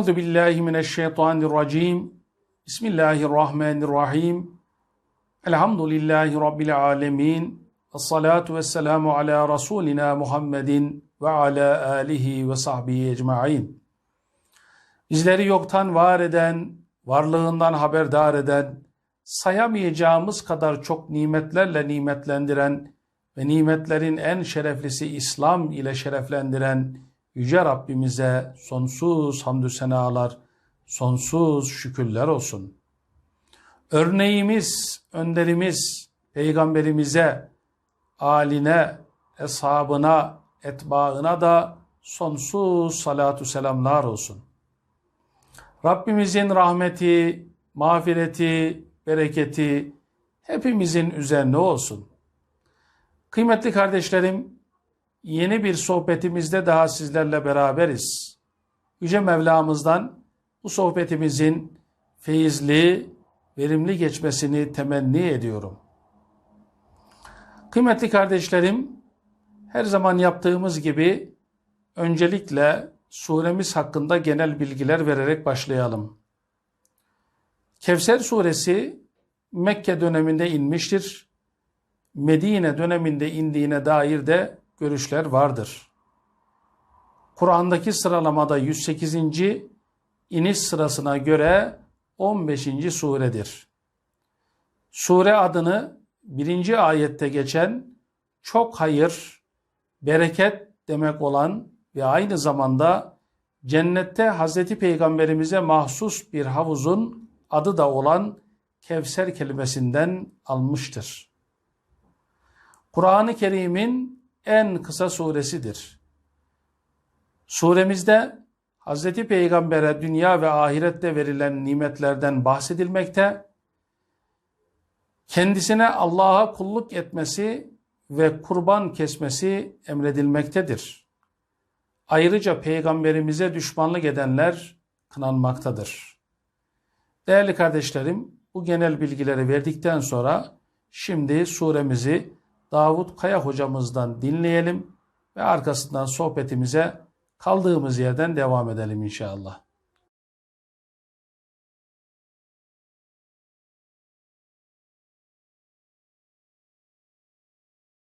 Euzu billahi mineşşeytanirracim. Bismillahirrahmanirrahim. Elhamdülillahi rabbil alamin. Essalatu vesselamu ala rasulina Muhammedin ve ala alihi ve sahbihi ecmaîn. Bizleri yoktan var eden, varlığından haberdar eden, sayamayacağımız kadar çok nimetlerle nimetlendiren ve nimetlerin en şereflisi İslam ile şereflendiren Yüce Rabbimize sonsuz hamdü senalar, sonsuz şükürler olsun. Örneğimiz, önderimiz, peygamberimize, aline, eshabına, etbaına da sonsuz salatu selamlar olsun. Rabbimizin rahmeti, mağfireti, bereketi hepimizin üzerine olsun. Kıymetli kardeşlerim, yeni bir sohbetimizde daha sizlerle beraberiz. Yüce Mevlamızdan bu sohbetimizin feyizli, verimli geçmesini temenni ediyorum. Kıymetli kardeşlerim, her zaman yaptığımız gibi öncelikle suremiz hakkında genel bilgiler vererek başlayalım. Kevser suresi Mekke döneminde inmiştir. Medine döneminde indiğine dair de görüşler vardır. Kur'an'daki sıralamada 108. iniş sırasına göre 15. suredir. Sure adını birinci ayette geçen çok hayır, bereket demek olan ve aynı zamanda cennette Hazreti Peygamberimize mahsus bir havuzun adı da olan Kevser kelimesinden almıştır. Kur'an-ı Kerim'in en kısa suresidir. Suremizde Hazreti Peygamber'e dünya ve ahirette verilen nimetlerden bahsedilmekte, kendisine Allah'a kulluk etmesi ve kurban kesmesi emredilmektedir. Ayrıca peygamberimize düşmanlık edenler kınanmaktadır. Değerli kardeşlerim, bu genel bilgileri verdikten sonra şimdi suremizi Davut Kaya hocamızdan dinleyelim ve arkasından sohbetimize kaldığımız yerden devam edelim inşallah.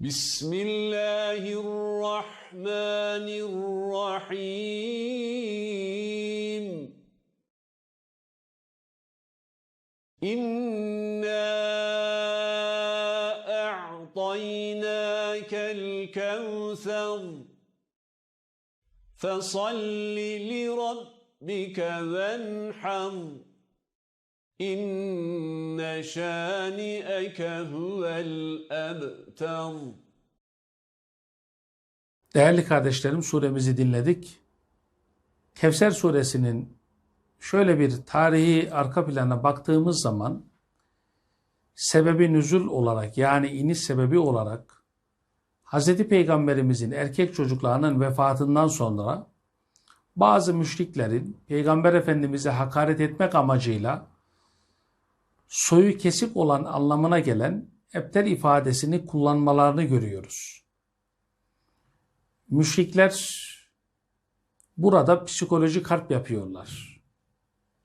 Bismillahirrahmanirrahim. İnna الكوثر فصل لربك وانحر İnne şani'eke huvel ebter. Değerli kardeşlerim suremizi dinledik. Kevser suresinin şöyle bir tarihi arka plana baktığımız zaman sebebi nüzul olarak yani iniş sebebi olarak Hz. Peygamberimizin erkek çocuklarının vefatından sonra bazı müşriklerin Peygamber Efendimiz'e hakaret etmek amacıyla soyu kesik olan anlamına gelen ebter ifadesini kullanmalarını görüyoruz. Müşrikler burada psikolojik harp yapıyorlar.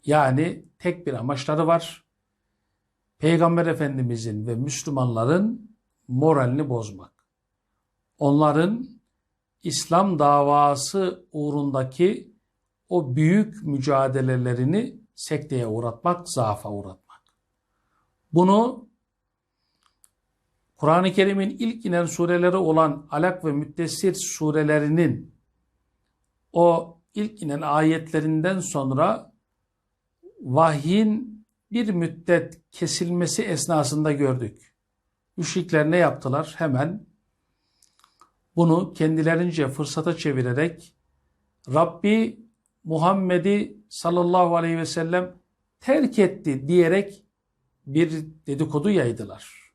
Yani tek bir amaçları var. Peygamber Efendimizin ve Müslümanların moralini bozmak. Onların İslam davası uğrundaki o büyük mücadelelerini sekteye uğratmak, zaafa uğratmak. Bunu Kur'an-ı Kerim'in ilk inen sureleri olan Alak ve Müddessir surelerinin o ilk inen ayetlerinden sonra vahyin bir müddet kesilmesi esnasında gördük. Müşrikler ne yaptılar? Hemen bunu kendilerince fırsata çevirerek Rabbi Muhammed'i sallallahu aleyhi ve sellem terk etti diyerek bir dedikodu yaydılar.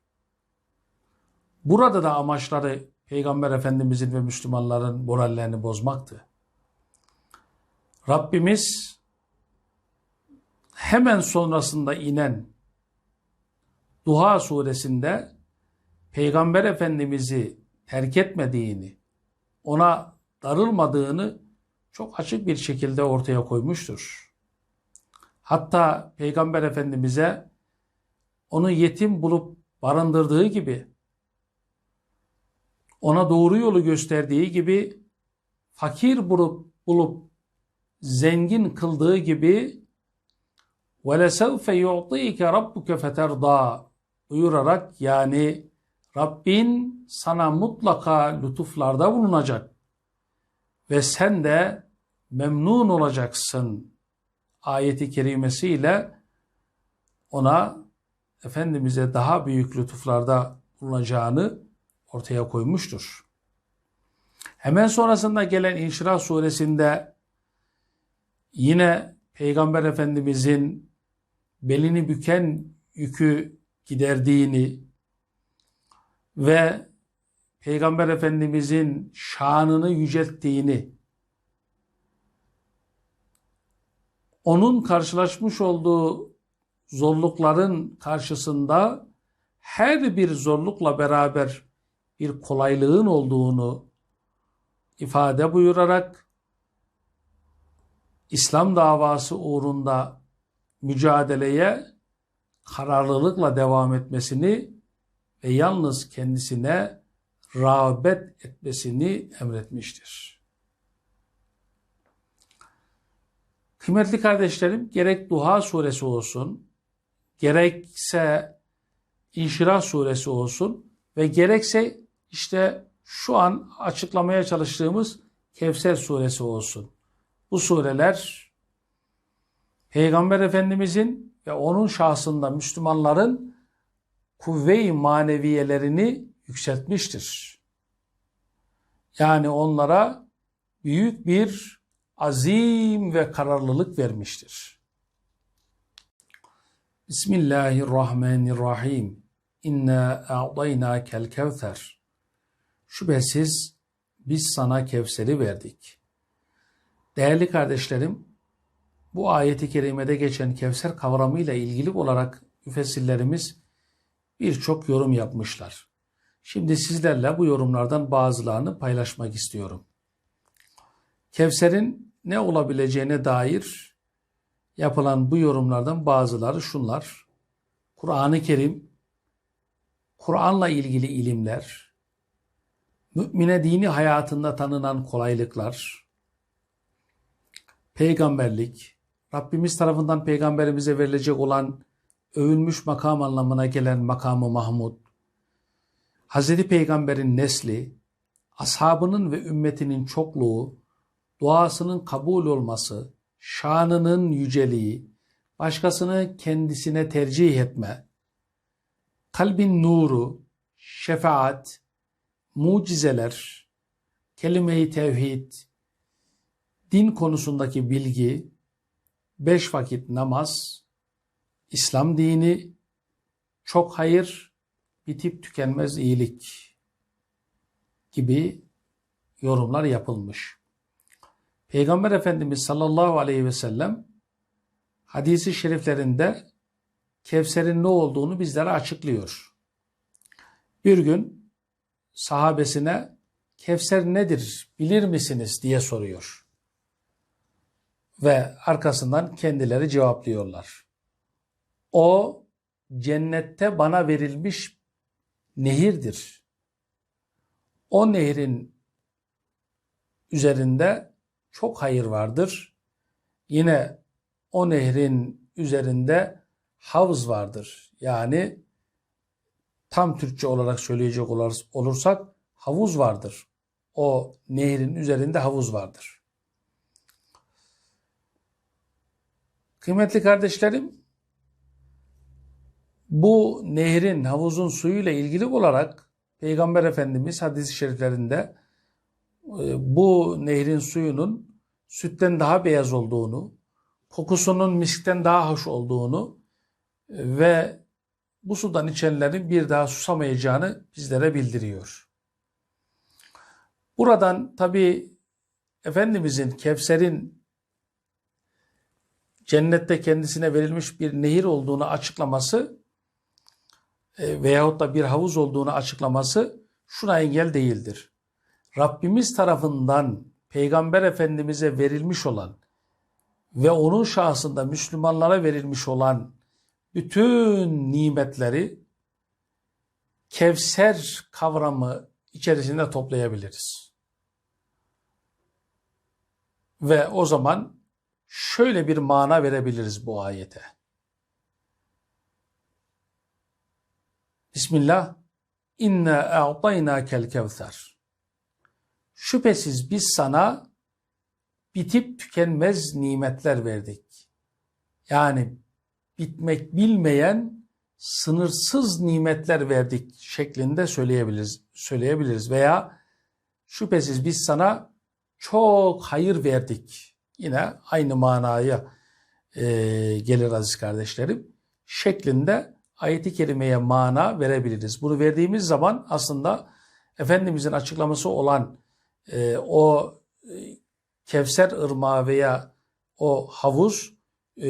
Burada da amaçları Peygamber Efendimizin ve Müslümanların morallerini bozmaktı. Rabbimiz hemen sonrasında inen Duha suresinde Peygamber Efendimiz'i terk etmediğini, ona darılmadığını çok açık bir şekilde ortaya koymuştur. Hatta Peygamber Efendimiz'e onu yetim bulup barındırdığı gibi, ona doğru yolu gösterdiği gibi, fakir bulup, bulup zengin kıldığı gibi وَلَسَوْفَ يُعْطِيكَ رَبُّكَ فَتَرْضَى buyurarak yani Rabbin sana mutlaka lütuflarda bulunacak ve sen de memnun olacaksın ayeti kerimesiyle ona Efendimiz'e daha büyük lütuflarda bulunacağını ortaya koymuştur. Hemen sonrasında gelen İnşirah suresinde yine Peygamber Efendimiz'in belini büken yükü giderdiğini ve Peygamber Efendimiz'in şanını yücelttiğini, onun karşılaşmış olduğu zorlukların karşısında her bir zorlukla beraber bir kolaylığın olduğunu ifade buyurarak İslam davası uğrunda mücadeleye kararlılıkla devam etmesini ve yalnız kendisine rağbet etmesini emretmiştir. Kıymetli kardeşlerim, gerek Duha suresi olsun, gerekse İnşirah suresi olsun ve gerekse işte şu an açıklamaya çalıştığımız Kevser suresi olsun. Bu sureler Peygamber Efendimizin ve onun şahsında Müslümanların kuvve-i maneviyelerini yükseltmiştir. Yani onlara büyük bir azim ve kararlılık vermiştir. Bismillahirrahmanirrahim. İnna a'daynakel kevser. Şüphesiz biz sana Kevser'i verdik. Değerli kardeşlerim, bu ayeti kerimede geçen Kevser kavramıyla ilgili olarak müfessirlerimiz birçok yorum yapmışlar. Şimdi sizlerle bu yorumlardan bazılarını paylaşmak istiyorum. Kevser'in ne olabileceğine dair yapılan bu yorumlardan bazıları şunlar. Kur'an-ı Kerim, Kur'an'la ilgili ilimler, mümine dini hayatında tanınan kolaylıklar, peygamberlik, Rabbimiz tarafından peygamberimize verilecek olan övülmüş makam anlamına gelen makamı Mahmud, Hz. Peygamber'in nesli, ashabının ve ümmetinin çokluğu, duasının kabul olması, şanının yüceliği, başkasını kendisine tercih etme, kalbin nuru, şefaat, mucizeler, kelime-i tevhid, din konusundaki bilgi, beş vakit namaz, İslam dini, çok hayır, bitip tükenmez iyilik gibi yorumlar yapılmış. Peygamber Efendimiz sallallahu aleyhi ve sellem hadisi şeriflerinde Kevser'in ne olduğunu bizlere açıklıyor. Bir gün sahabesine Kevser nedir bilir misiniz diye soruyor. Ve arkasından kendileri cevaplıyorlar. O cennette bana verilmiş nehirdir. O nehrin üzerinde çok hayır vardır. Yine o nehrin üzerinde havuz vardır. Yani tam Türkçe olarak söyleyecek olursak havuz vardır. O nehrin üzerinde havuz vardır. Kıymetli kardeşlerim, bu nehrin, havuzun suyuyla ilgili olarak Peygamber Efendimiz hadis-i şeriflerinde e, bu nehrin suyunun sütten daha beyaz olduğunu, kokusunun miskten daha hoş olduğunu e, ve bu sudan içenlerin bir daha susamayacağını bizlere bildiriyor. Buradan tabi Efendimizin Kevser'in cennette kendisine verilmiş bir nehir olduğunu açıklaması e, veyahut da bir havuz olduğunu açıklaması şuna engel değildir. Rabbimiz tarafından Peygamber Efendimiz'e verilmiş olan ve onun şahsında Müslümanlara verilmiş olan bütün nimetleri Kevser kavramı içerisinde toplayabiliriz. Ve o zaman şöyle bir mana verebiliriz bu ayete. Bismillah. İnna a'taynakel kevser. Şüphesiz biz sana bitip tükenmez nimetler verdik. Yani bitmek bilmeyen sınırsız nimetler verdik şeklinde söyleyebiliriz. Söyleyebiliriz veya şüphesiz biz sana çok hayır verdik. Yine aynı manaya e, gelir aziz kardeşlerim. Şeklinde ayeti kerimeye mana verebiliriz. Bunu verdiğimiz zaman aslında Efendimizin açıklaması olan e, o e, Kevser ırmağı veya o havuz e,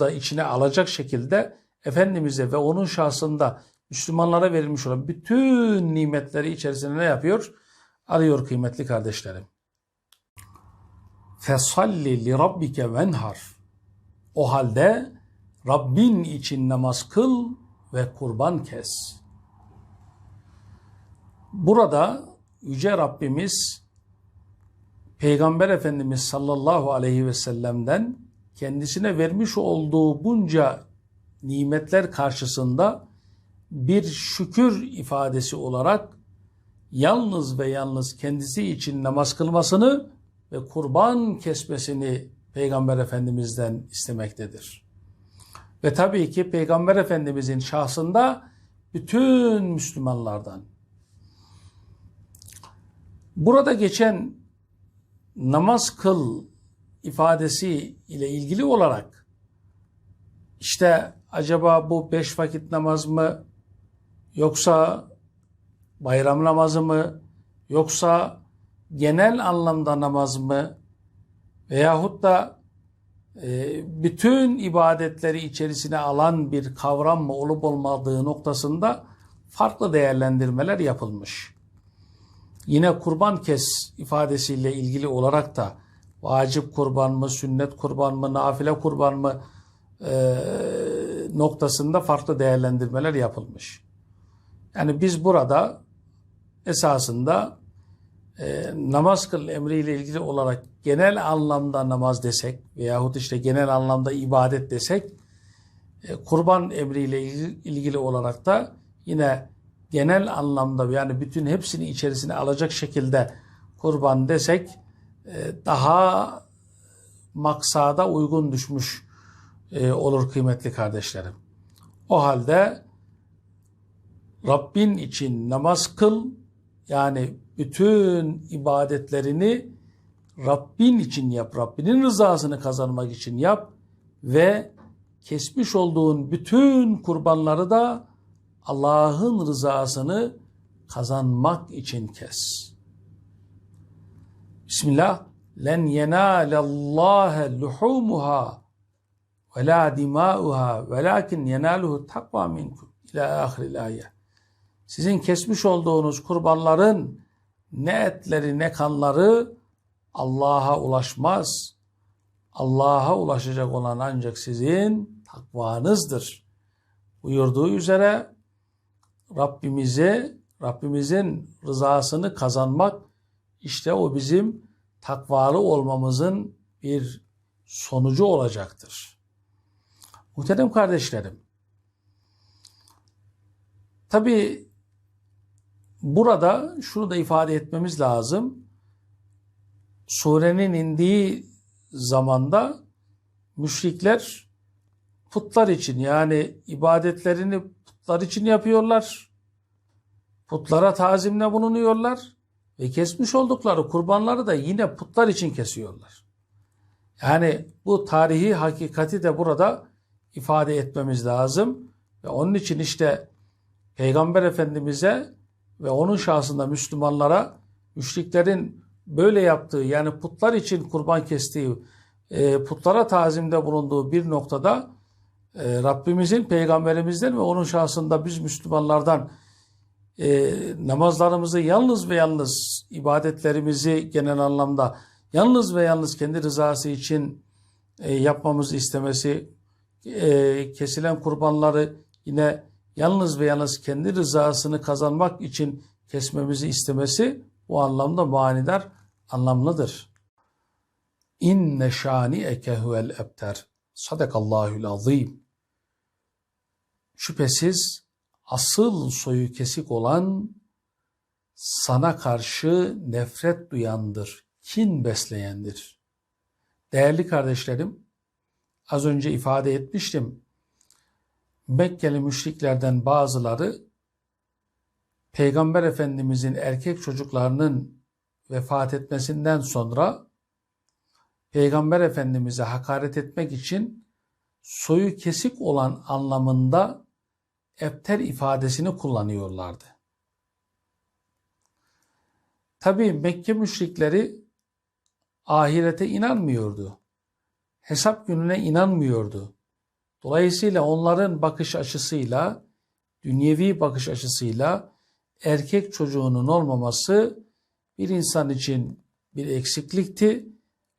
da içine alacak şekilde Efendimiz'e ve onun şahsında Müslümanlara verilmiş olan bütün nimetleri içerisine ne yapıyor? Alıyor kıymetli kardeşlerim. Fesalli li rabbike venhar. O halde Rabbin için namaz kıl ve kurban kes. Burada Yüce Rabbimiz Peygamber Efendimiz sallallahu aleyhi ve sellem'den kendisine vermiş olduğu bunca nimetler karşısında bir şükür ifadesi olarak yalnız ve yalnız kendisi için namaz kılmasını ve kurban kesmesini Peygamber Efendimiz'den istemektedir. Ve tabii ki Peygamber Efendimiz'in şahsında bütün Müslümanlardan. Burada geçen namaz kıl ifadesi ile ilgili olarak işte acaba bu beş vakit namaz mı yoksa bayram namazı mı yoksa genel anlamda namaz mı veyahut da bütün ibadetleri içerisine alan bir kavram mı olup olmadığı noktasında farklı değerlendirmeler yapılmış. Yine kurban kes ifadesiyle ilgili olarak da vacip kurban mı, sünnet kurban mı, nafile kurban mı e, noktasında farklı değerlendirmeler yapılmış. Yani biz burada esasında e, namaz kıl emriyle ilgili olarak genel anlamda namaz desek veyahut işte genel anlamda ibadet desek e, kurban emriyle ilgili olarak da yine genel anlamda yani bütün hepsini içerisine alacak şekilde kurban desek e, daha maksada uygun düşmüş e, olur kıymetli kardeşlerim. O halde Rabbin için namaz kıl yani bütün ibadetlerini Rabbin için yap, Rabbinin rızasını kazanmak için yap ve kesmiş olduğun bütün kurbanları da Allah'ın rızasını kazanmak için kes. Bismillah. Len yenalallaha luhumuha ve la dimauha velakin yenaluhu takva minkum. İlâ ahiril ayet. Sizin kesmiş olduğunuz kurbanların ne etleri ne kanları Allah'a ulaşmaz. Allah'a ulaşacak olan ancak sizin takvanızdır. Buyurduğu üzere Rabbimize, Rabbimizin rızasını kazanmak işte o bizim takvalı olmamızın bir sonucu olacaktır. Muhterem kardeşlerim, tabi burada şunu da ifade etmemiz lazım. Surenin indiği zamanda müşrikler putlar için yani ibadetlerini putlar için yapıyorlar. Putlara tazimle bulunuyorlar ve kesmiş oldukları kurbanları da yine putlar için kesiyorlar. Yani bu tarihi hakikati de burada ifade etmemiz lazım. Ve onun için işte Peygamber Efendimiz'e ve onun şahsında Müslümanlara müşriklerin böyle yaptığı yani putlar için kurban kestiği, e, putlara tazimde bulunduğu bir noktada e, Rabbimizin, Peygamberimizden ve onun şahsında biz Müslümanlardan e, namazlarımızı yalnız ve yalnız ibadetlerimizi genel anlamda yalnız ve yalnız kendi rızası için e, yapmamızı istemesi, kesilen kurbanları yine yalnız ve yalnız kendi rızasını kazanmak için kesmemizi istemesi bu anlamda manidar anlamlıdır. İnne şani ekehuel ebter. Sadakallahül azim. Şüphesiz asıl soyu kesik olan sana karşı nefret duyandır, kin besleyendir. Değerli kardeşlerim, az önce ifade etmiştim. Mekkeli müşriklerden bazıları Peygamber Efendimizin erkek çocuklarının vefat etmesinden sonra Peygamber Efendimiz'e hakaret etmek için soyu kesik olan anlamında ebter ifadesini kullanıyorlardı. Tabi Mekke müşrikleri ahirete inanmıyordu. Hesap gününe inanmıyordu. Dolayısıyla onların bakış açısıyla, dünyevi bakış açısıyla erkek çocuğunun olmaması bir insan için bir eksiklikti,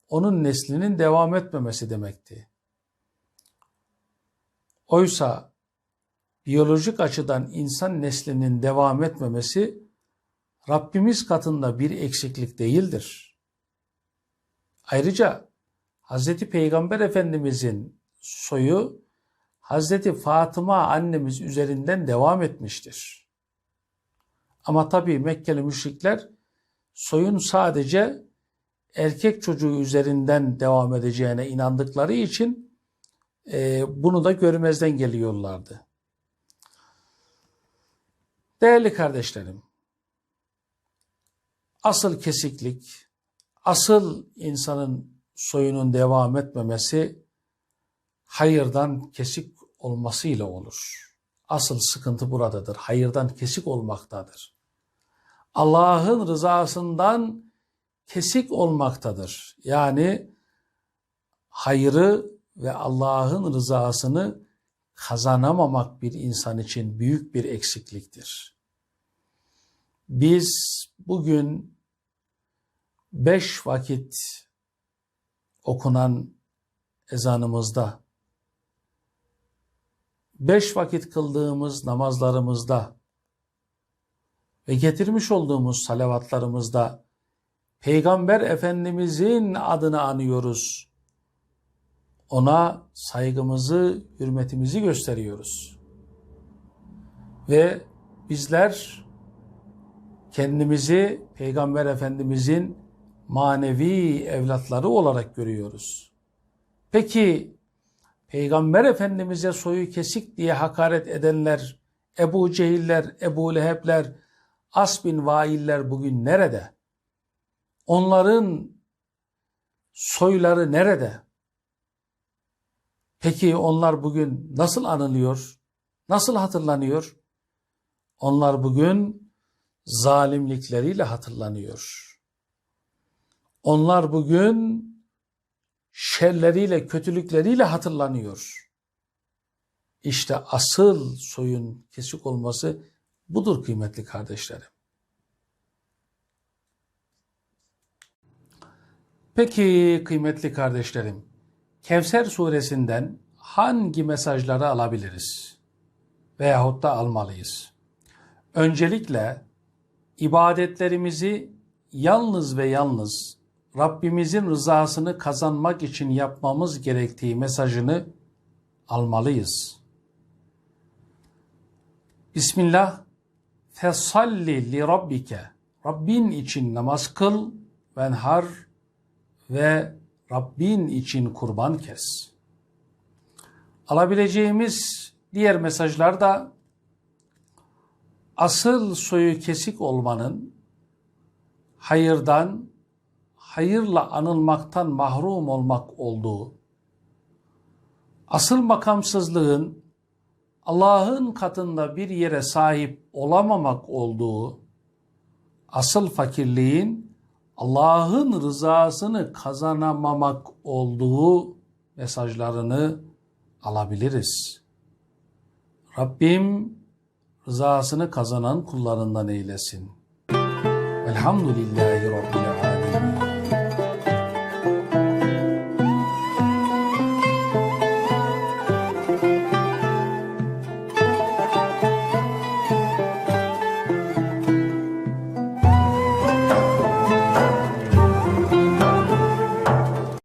onun neslinin devam etmemesi demekti. Oysa biyolojik açıdan insan neslinin devam etmemesi Rabbimiz katında bir eksiklik değildir. Ayrıca Hz. Peygamber Efendimizin soyu Hz. Fatıma annemiz üzerinden devam etmiştir. Ama tabii Mekkeli müşrikler soyun sadece erkek çocuğu üzerinden devam edeceğine inandıkları için e, bunu da görmezden geliyorlardı. Değerli kardeşlerim, asıl kesiklik, asıl insanın soyunun devam etmemesi hayırdan kesik olmasıyla olur. Asıl sıkıntı buradadır. Hayırdan kesik olmaktadır. Allah'ın rızasından kesik olmaktadır. Yani hayrı ve Allah'ın rızasını kazanamamak bir insan için büyük bir eksikliktir. Biz bugün beş vakit okunan ezanımızda, beş vakit kıldığımız namazlarımızda ve getirmiş olduğumuz salavatlarımızda Peygamber Efendimizin adını anıyoruz. Ona saygımızı, hürmetimizi gösteriyoruz. Ve bizler kendimizi Peygamber Efendimizin manevi evlatları olarak görüyoruz. Peki Peygamber Efendimiz'e soyu kesik diye hakaret edenler, Ebu Cehiller, Ebu Lehebler, As bin Vailler bugün nerede? Onların soyları nerede? Peki onlar bugün nasıl anılıyor? Nasıl hatırlanıyor? Onlar bugün zalimlikleriyle hatırlanıyor. Onlar bugün şerleriyle, kötülükleriyle hatırlanıyor. İşte asıl soyun kesik olması budur kıymetli kardeşlerim. Peki kıymetli kardeşlerim, Kevser suresinden hangi mesajları alabiliriz? Veyahut da almalıyız? Öncelikle ibadetlerimizi yalnız ve yalnız Rabbimizin rızasını kazanmak için yapmamız gerektiği mesajını almalıyız. Bismillah. Fesalli li rabbike. Rabbin için namaz kıl, venhar ve Rabbin için kurban kes. Alabileceğimiz diğer mesajlar da asıl soyu kesik olmanın hayırdan, hayırla anılmaktan mahrum olmak olduğu, asıl makamsızlığın Allah'ın katında bir yere sahip olamamak olduğu, asıl fakirliğin Allah'ın rızasını kazanamamak olduğu mesajlarını alabiliriz. Rabbim rızasını kazanan kullarından eylesin. Alemin.